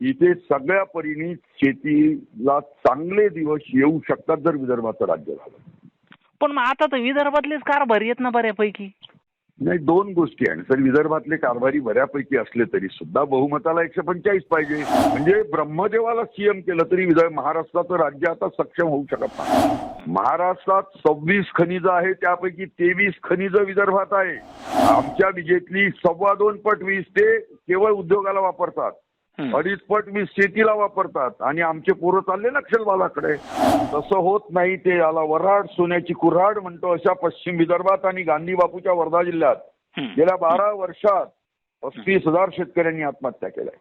इथे सगळ्या परीने शेतीला चांगले दिवस येऊ शकतात जर विदर्भाचं राज्य झालं. पण मग आता तर विदर्भातलेच कारभार येत ना बऱ्यापैकी. नाही दोन गोष्टी आहे सर विदर्भातले कारभारी बऱ्यापैकी असले तरी सुद्धा बहुमताला एकशे पंचेचाळीस पाहिजे. म्हणजे ब्रह्मदेवाला सीएम केलं तरी विदर्भ महाराष्ट्राचं राज्य आता सक्षम होऊ शकत नाही. महाराष्ट्रात सव्वीस खनिज आहे त्यापैकी तेवीस खनिज विदर्भात आहे. आमच्या विजेतली सव्वा दोन पट वीज ते केवळ उद्योगाला वापरतात. अडीच पट वीज शेतीला वापरतात आणि आमचे पोरं चालले नक्षलवादाकडे तसं होत नाही ते याला वराड सोन्याची कुऱ्हाड म्हणतो अशा पश्चिम विदर्भात आणि गांधी बापूच्या वर्धा जिल्ह्यात. गेल्या बारा वर्षात पस्तीस हजार शेतकऱ्यांनी आत्महत्या केल्या.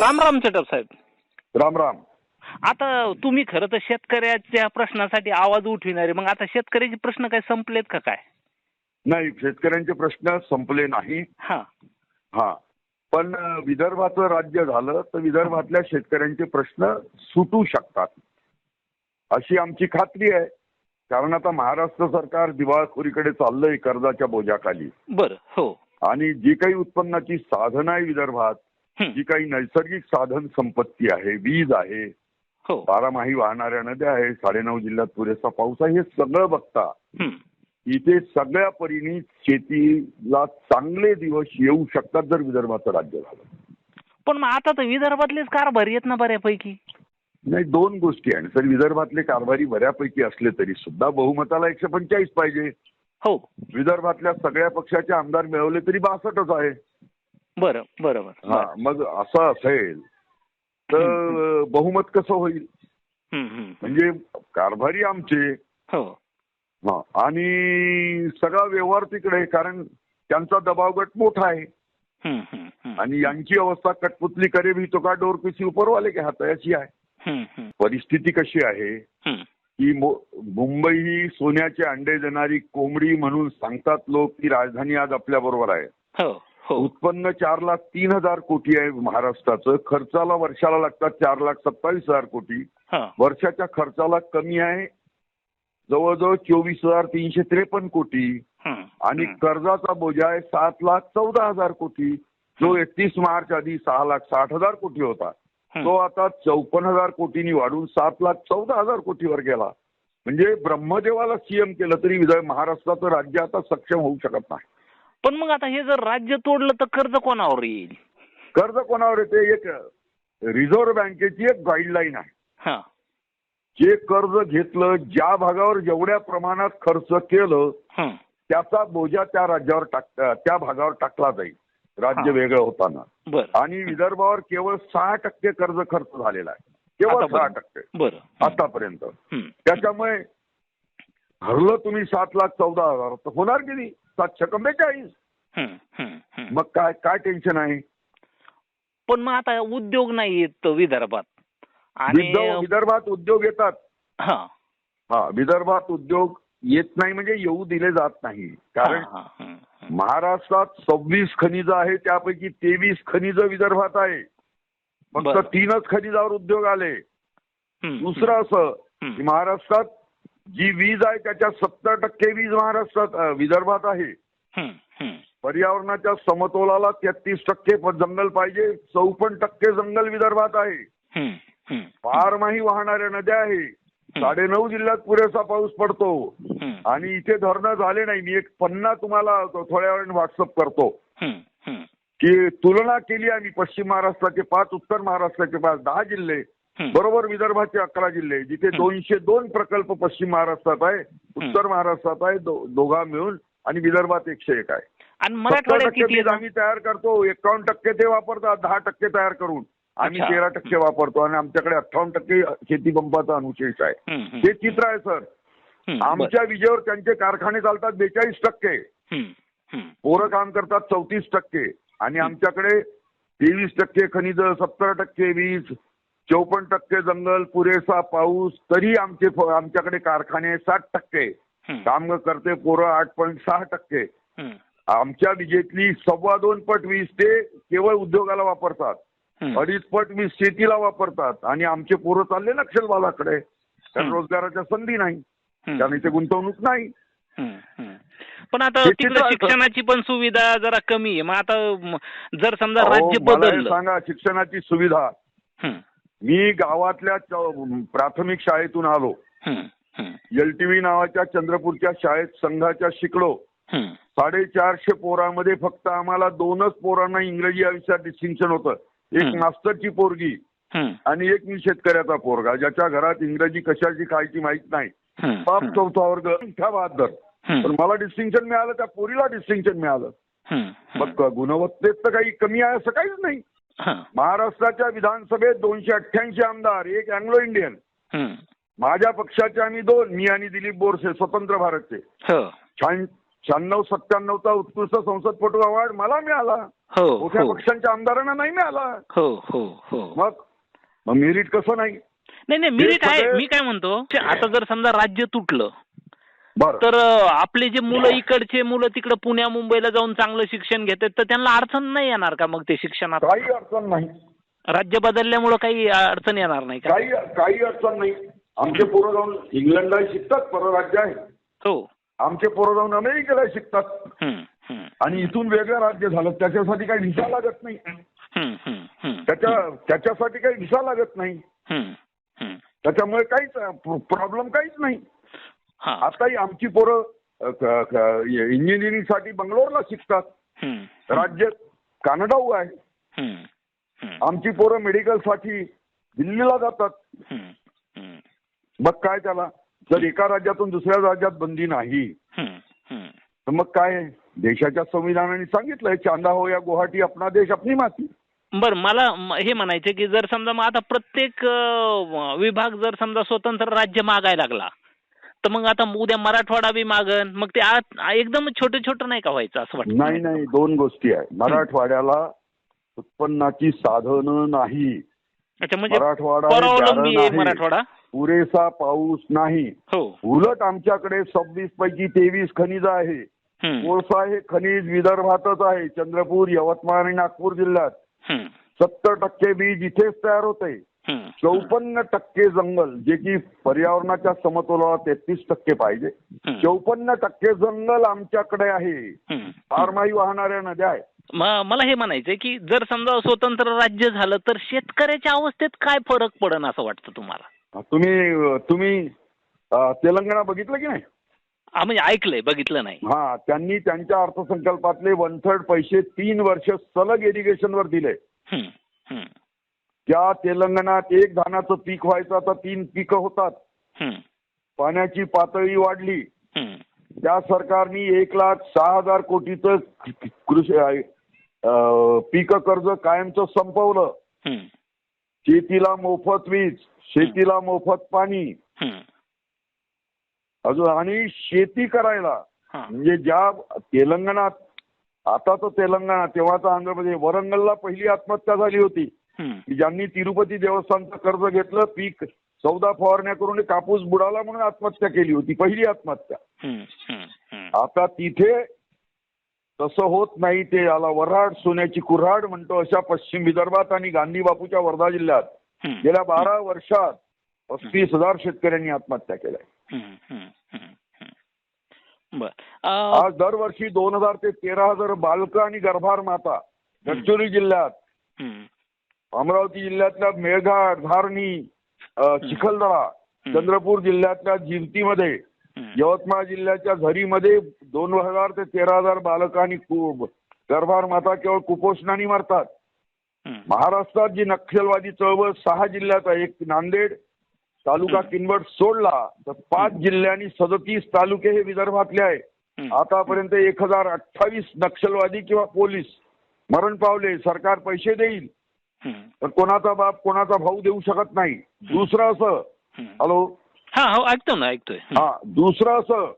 राम राम चटप साहेब. राम राम. आता तुम्ही खरं तर शेतकऱ्याच्या प्रश्नासाठी आवाज उठविणारे. मग आता शेतकऱ्याचे प्रश्न काय संपलेत का काय? नाही शेतकऱ्यांचे प्रश्न संपले नाही. हा. हा. पण विदर्भाचं राज्य झालं तर विदर्भातल्या शेतकऱ्यांचे प्रश्न सुटू शकतात. अशी आमची खात्री आहे. कारण आता महाराष्ट्र सरकार दिवाळखोरीकडे चाललंय कर्जाच्या बोजाखाली. बर हो. आणि जी काही उत्पन्नाची साधनं आहे विदर्भात. जी काही नैसर्गिक साधन संपत्ती आहे वीज आहे हो. बारामाही वाहणाऱ्या नद्या आहे साडेनऊ जिल्ह्यात पुरेसा पाऊस आहे हे सगळं बघता. इथे सगळ्या परीने शेतीला चांगले दिवस येऊ शकतात जर विदर्भाचं राज्य झालं. पण मग आता तर विदर्भातलेच कारभार येत ना बऱ्यापैकी. नाही दोन गोष्टी आहे सर विदर्भातले कारभारी बऱ्यापैकी असले तरी सुद्धा बहुमताला एकशे पंचेचाळीस पाहिजे. हो. विदर्भातल्या सगळ्या पक्षाचे आमदार मिळवले तरी बासष्टच आहे. बरं बरोबर हा मग असं असेल तर बहुमत कसं होईल. म्हणजे कारभारी आमचे. हा. आणि सगळा व्यवहार तिकडे कारण त्यांचा दबाव गट मोठा आहे. आणि यांची अवस्था कटपुतली करे भी तो का डोर किसी उपरवाले के हात अशी आहे परिस्थिती कशी आहे. की मुंबई ही सोन्याचे अंडे देणारी कोंबडी म्हणून सांगतात लोक की राजधानी आज आपल्या बरोबर आहे. हो हो. उत्पन्न चार लाख तीन हजार कोटी आहे महाराष्ट्राचं खर्चाला वर्षाला लागतात चार लाख सत्तावीस हजार कोटी. वर्षाच्या खर्चाला कमी आहे जवळजवळ चोवीस हजार तीनशे त्रेपन्न कोटी आणि. कर्जाचा बोजा आहे सात लाख चौदा हजार कोटी. जो एकतीस मार्च आधी सहा लाख साठ हजार कोटी होता. तो आता चौपन्न हजार कोटींनी वाढून सात लाख चौदा हजार कोटीवर गेला. म्हणजे ब्रह्मदेवाला सीएम केलं तरी विदर्भ महाराष्ट्राचं राज्य आता सक्षम होऊ शकत नाही. पण मग आता हे जर राज्य तोडलं तर कर्ज कोणावर येईल? कर्ज कोणावर येते? एक रिझर्व्ह बँकेची एक गाईडलाईन आहे. जे कर्ज घेतलं ज्या भागावर जेवढ्या प्रमाणात खर्च केलं. त्याचा बोजा त्या राज्यावर टाक त्या भागावर टाकला जाईल राज्य. वेगळं होताना. आणि विदर्भावर केवळ सहा टक्के कर्ज खर्च झालेला आहे. केवळ सहा. टक्के. बर. आतापर्यंत. त्याच्यामुळे भरलं तुम्ही सात लाख चौदा हजार तर होणार किती सातशे हम्म. मग काय काय टेन्शन आहे? पण मग आता उद्योग नाही येत विदर्भात. आणि विदर्भ- विदर्भात उद्योग येतात. हा. हा विदर्भात उद्योग येत नाही म्हणजे येऊ दिले जात नाही. कारण. महाराष्ट्रात सव्वीस खनिज आहे त्यापैकी तेवीस खनिज विदर्भात आहे. फक्त. तीनच खनिजावर उद्योग आले. दुसरं असं. की महाराष्ट्रात जी वीज आहे त्याच्यात सत्तर टक्के वीज महाराष्ट्रात विदर्भात आहे. पर्यावरणाच्या समतोलाला तेहतीस टक्के जंगल पाहिजे चौपन्न टक्के जंगल विदर्भात आहे. बारमाही वाहणाऱ्या नद्या आहे. साडेनऊ जिल्ह्यात पुरेसा पाऊस पडतो. आणि इथे धरणं झाले नाही. मी एक पन्ना तुम्हाला थोड्या वेळाने व्हॉट्सअप करतो. की तुलना केली आम्ही पश्चिम महाराष्ट्राचे पाच उत्तर महाराष्ट्राचे पाच दहा जिल्हे. बरोबर विदर्भाचे अकरा जिल्हे. जिथे दोनशे दोन प्रकल्प पश्चिम महाराष्ट्रात आहे उत्तर महाराष्ट्रात आहे दोघा मिळून आणि विदर्भात एकशे एक आहे? आम्ही तयार करतो. एकावन्न टक्के ते वापरतात दहा टक्के तयार करून. आम्ही. तेरा टक्के वापरतो आणि आमच्याकडे अठ्ठावन्न टक्के शेती पंपाचा अनुशेष आहे. हे चित्र आहे सर. आमच्या विजेवर त्यांचे कारखाने चालतात बेचाळीस टक्के. पोरं काम करतात चौतीस टक्के. आणि आमच्याकडे तेवीस टक्के खनिज सत्तर टक्के वीज चौपन्न टक्के जंगल पुरेसा पाऊस तरी आमचे आमच्याकडे कारखाने साठ टक्के. काम करते पोरं आठ पॉईंट सहा टक्के. आमच्या विजेतली सव्वा दोन पट वीज ते केवळ उद्योगाला वापरतात. अडीच पट वीज शेतीला वापरतात आणि आमचे पोरं चालले नक्षलवादाकडे कारण. रोजगाराच्या संधी नाही. कारण इथे गुंतवणूक नाही. पण आता तिकडे शिक्षणाची पण सुविधा जरा कमी आहे. मग आता म, जर समजा राज्य बदललं सांगा शिक्षणाची सुविधा. मी गावातल्या प्राथमिक शाळेतून आलो. एलटीव्ही नावाच्या चंद्रपूरच्या शाळेत संघाच्या शिकलो. साडेचारशे पोरामध्ये फक्त आम्हाला दोनच पोरांना इंग्रजी या विषयात डिस्टिंक्शन होतं. एक. मास्टरची पोरगी आणि एक मी शेतकऱ्याचा पोरगा ज्याच्या घरात इंग्रजी कशाची खायची माहीत नाही. हं, चौथा वर्ग हं, पण मला डिस्टिंक्शन मिळालं त्या पोरीला डिस्टिंक्शन मिळालं. मग गुणवत्तेत तर काही कमी आहे असं काहीच नाही. महाराष्ट्राच्या विधानसभेत दोनशे अठ्ठ्याऐंशी आमदार एक अँग्लो इंडियन हं, माझ्या पक्षाचे आम्ही दोन मी आणि दिलीप बोरसे स्वतंत्र भारतचे. हो. शहाण- शहाण्णव सत्त्याण्णवचा उत्कृष्ट संसदपटू अवॉर्ड मला मिळाला. मोठ्या हो. पक्षांच्या आमदारांना नाही मिळाला. हो हो हो. मग मग मेरिट कसं नाही? नाही नाही मेरिट आहे. मी काय म्हणतो आता जर समजा राज्य तुटलं बरं. तर आपले जे मुलं इकडचे मुलं तिकडे पुण्या मुंबईला जाऊन चांगलं शिक्षण घेतात तर त्यांना अडचण नाही येणार का मग ते शिक्षणात? काही अडचण नाही. राज्य बदलल्यामुळं काही अडचण येणार नाही का? काही काही अडचण नाही. आमचे पोरं जाऊन इंग्लंडला शिकतात परराज्य आहे. हो. आमचे पोरं जाऊन अमेरिकेला शिकतात. हं, हं, आणि इथून वेगळं राज्य झालं. त्याच्यासाठी काही व्हिसा लागत नाही. त्याच्या त्याच्यासाठी काही व्हिसा लागत नाही. त्याच्यामुळे काहीच प्रॉब्लेम काहीच नाही. हा. आताही आमची पोरं इंजिनिअरिंगसाठी बंगलोरला शिकतात. राज्य कानडाऊ आहे. आमची पोरं मेडिकलसाठी दिल्लीला जातात. मग काय त्याला? जर एका राज्यातून दुसऱ्या राज्यात बंदी नाही. तर मग काय? देशाच्या संविधानाने सांगितलंय चांदा हो या गुवाहाटी आपला देश आपली माती. बरं मला हे म्हणायचं की जर समजा मग आता प्रत्येक विभाग जर समजा स्वतंत्र राज्य मागायला लागला तर मग आता उद्या मराठवाडा बी मागन मग ते एकदम छोटं छोटं नाही का व्हायचं असं वाटतं? नाही नाही दोन गोष्टी आहे. मराठवाड्याला उत्पन्नाची साधनं नाही. अच्छा म्हणजे मराठवाडा. मराठवाडा? पुरेसा पाऊस नाही. हो. उलट आमच्याकडे सव्वीस पैकी तेवीस खनिज आहे. कोळसा हे खनिज विदर्भातच आहे. चंद्रपूर यवतमाळ आणि नागपूर जिल्ह्यात. सत्तर टक्के बीज इथेच तयार होते. चौपन्न टक्के जंगल जे की पर्यावरणाच्या समतोलाला तेहतीस टक्के पाहिजे. चौपन्न टक्के जंगल आमच्याकडे आहे. फारमाही वाहणाऱ्या नद्या आहेत. मला हे म्हणायचंय की जर समजा स्वतंत्र राज्य झालं तर शेतकऱ्याच्या अवस्थेत काय फरक पडन असं वाटतं तुम्हाला? तुम्ही तुम्ही तेलंगणा बघितलं की नाही? म्हणजे ऐकलंय बघितलं नाही. हा त्यांनी त्यांच्या अर्थसंकल्पातले वन थर्ड पैसे तीन वर्ष सलग इरिगेशनवर दिले. त्या तेलंगणात एक धानाचं पीक व्हायचं आता तीन पिकं होतात. हं, पाण्याची पातळी वाढली. त्या सरकारनी एक लाख सहा हजार कोटीचं कृषी पीक कर्ज कायमचं संपवलं. शेतीला मोफत वीज शेतीला मोफत पाणी. अजून आणि शेती करायला. म्हणजे ज्या तेलंगणात आता तर तेलंगणा तेव्हाचा आंध्र प्रदेश वरंगलला पहिली आत्महत्या झाली होती. की ज्यांनी तिरुपती देवस्थानचं कर्ज घेतलं पीक चौदा फवारण्या करून कापूस बुडाला म्हणून आत्महत्या केली होती पहिली आत्महत्या. आता तिथे तसं होत नाही ते याला वऱ्हाड सोन्याची कुऱ्हाड म्हणतो अशा पश्चिम विदर्भात आणि गांधी बापूच्या वर्धा जिल्ह्यात. गेल्या बारा वर्षात पस्तीस हजार शेतकऱ्यांनी आत्महत्या केल्या. आज दरवर्षी दोन हजार ते तेरा हजार बालकं आणि गर्भार माता गडचिरोली जिल्ह्यात अमरावती जिल्ह्यातल्या मेळघाट धारणी चिखलदरा. चंद्रपूर जिल्ह्यातल्या जिंतीमध्ये यवतमाळ जिल्ह्याच्या झरीमध्ये दोन हजार ते तेरा हजार बालकं आणि गर्भार माता केवळ कुपोषणाने मरतात. महाराष्ट्रात जी नक्षलवादी चळवळ सहा जिल्ह्यात आहे एक नांदेड तालुका. किनवट सोडला तर पाच जिल्ह्यांनी सदतीस तालुके हे विदर्भातले आहे. आतापर्यंत एक हजार अठ्ठावीस नक्षलवादी किंवा पोलीस मरण पावले सरकार पैसे देईल. तर कोणाचा बाप कोणाचा भाऊ देऊ शकत नाही. दुसरं असं. हॅलो? हा हो ऐकतो ना ऐकतोय. हं, दुसरं असं.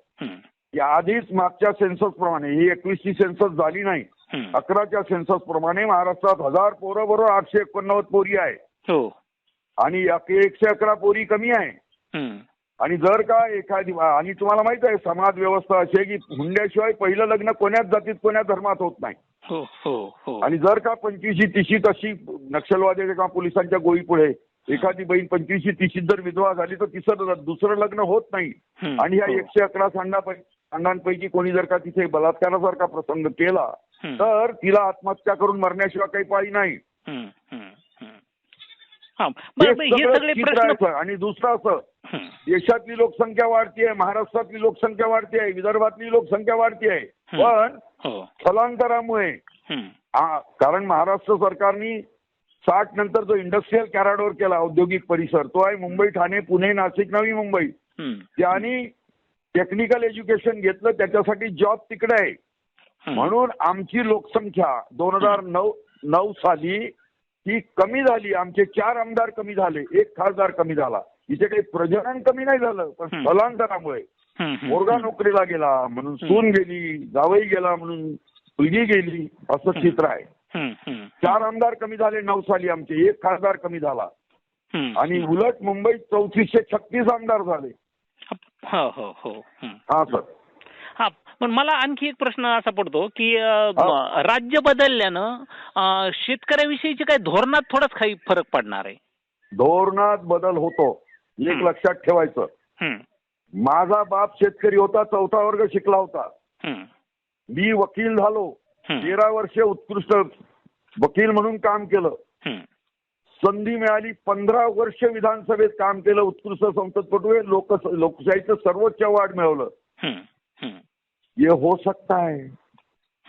की आधीच मागच्या सेन्सस प्रमाणे ही एकवीसची सेन्सस झाली नाही. अकराच्या सेन्सस प्रमाणे महाराष्ट्रात हजार पोरं बरोबर आठशे एकोणनव्वद पोरी आहे. हो. आणि एक- एकशे अकरा पोरी कमी आहे. आणि जर का एखादी आणि तुम्हाला माहीत आहे समाज व्यवस्था अशी आहे की हुंड्याशिवाय पहिलं लग्न कोण्याच जातीत कोण्या धर्मात होत नाही. हो हो हो. आणि जर का पंचवीशी तिशीत अशी नक्षलवाद्याच्या किंवा पोलिसांच्या गोळी पुढे एखादी बहीण पंचवीशी तिशीत जर विधवा झाली तर तिसरं दुसरं लग्न होत नाही. आणि ह्या. एकशे अकरा सांडा अण्णांपैकी कोणी जर का तिथे बलात्कारासारखा प्रसंग केला तर तिला आत्महत्या करून मरण्याशिवाय काही पाळी नाही. हा सगळं प्रश्न आहे. आणि दुसरं असं देशातली लोकसंख्या वाढतीये महाराष्ट्रातली लोकसंख्या वाढतीये विदर्भातली लोकसंख्या वाढतीये हम्म. पण हो. स्थलांतरामुळे कारण महाराष्ट्र सरकारनी साठ नंतर जो इंडस्ट्रीयल कॅराडोर केला औद्योगिक परिसर तो आहे मुंबई ठाणे पुणे नाशिक नवी मुंबई. त्यांनी टेक्निकल एज्युकेशन घेतलं त्याच्यासाठी जॉब तिकडे आहे. म्हणून आमची लोकसंख्या दोन हजार नऊ नऊ साली ही कमी झाली आमचे चार आमदार कमी झाले एक खासदार कमी झाला. इथे काही प्रजनन कमी नाही झालं पण. स्थलांतरामुळे. हम्म. नोकरीला गेला म्हणून सून गेली जावई गेला म्हणून मुलगी गेली असं चित्र आहे. चार आमदार कमी झाले नऊ साली आमचे एक खासदार कमी झाला. आणि उलट मुंबईत चौतीसशे छत्तीस आमदार झाले. हो हो हो. हा सर. हा पण मला आणखी एक प्रश्न असा पडतो की हा. राज्य बदलल्यानं शेतकऱ्याविषयीची काही धोरणात थोडाच काही फरक पडणार आहे. धोरणात बदल होतो. एक. लक्षात ठेवायचं. माझा बाप शेतकरी होता चौथा वर्ग शिकला होता. मी वकील झालो. तेरा वर्षे उत्कृष्ट वकील म्हणून काम केलं. संधी मिळाली पंधरा वर्ष विधानसभेत काम केलं उत्कृष्ट संसदपटू आहे लोक लोकशाहीचं सर्वोच्च अवॉर्ड मिळवलं. हम्म, हे सकता है।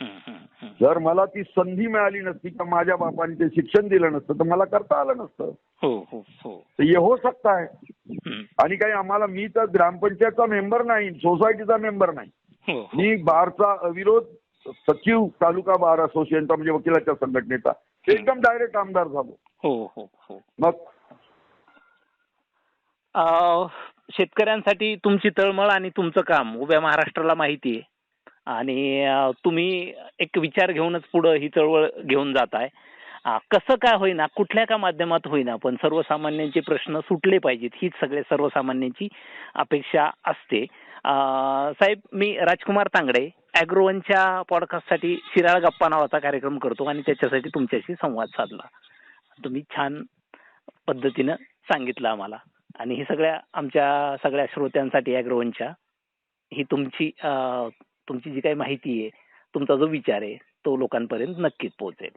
हम्म. जर मला ती संधी मिळाली नसती तर माझ्या बापाने ते शिक्षण दिलं नसतं तर मला करता आलं नसतं. हो हो हो. तर हे हो सकता है। हम्म, आणि काही आम्हाला मी तर ग्रामपंचायतचा मेंबर नाही सोसायटीचा मेंबर नाही. मी बारचा अविरोध सचिव तालुका बार असोसिएशनचा म्हणजे वकिलाच्या संघटनेचा. एकदम डायरेक्ट आमदार झालो. हो हो हो. मग? शेतकऱ्यांसाठी तुमची तळमळ आणि तुमचं काम उभ्या महाराष्ट्राला माहिती आहे. आणि तुम्ही एक विचार घेऊनच पुढं ही चळवळ घेऊन जात आहे कसं काय होईना कुठल्या का माध्यमात होईना पण सर्वसामान्यांचे प्रश्न सुटले पाहिजेत हीच सगळ्या सर्वसामान्यांची अपेक्षा असते. साहेब मी राजकुमार तांगडे अॅग्रोवनच्या पॉडकास्टसाठी शिराळ गप्पा नावाचा कार्यक्रम करतो आणि त्याच्यासाठी तुमच्याशी संवाद साधला. तुम्ही छान पद्धतीनं सांगितलं आम्हाला. आणि हे सगळ्या आमच्या सगळ्या श्रोत्यांसाठी अॅग्रोवनच्या ही तुमची तुमची जी काही माहिती आहे तुमचा जो विचार आहे तो लोकांपर्यंत नक्कीच पोहोचेल.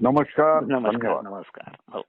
नमस्कार. नमस्कार नमस्कार. हो.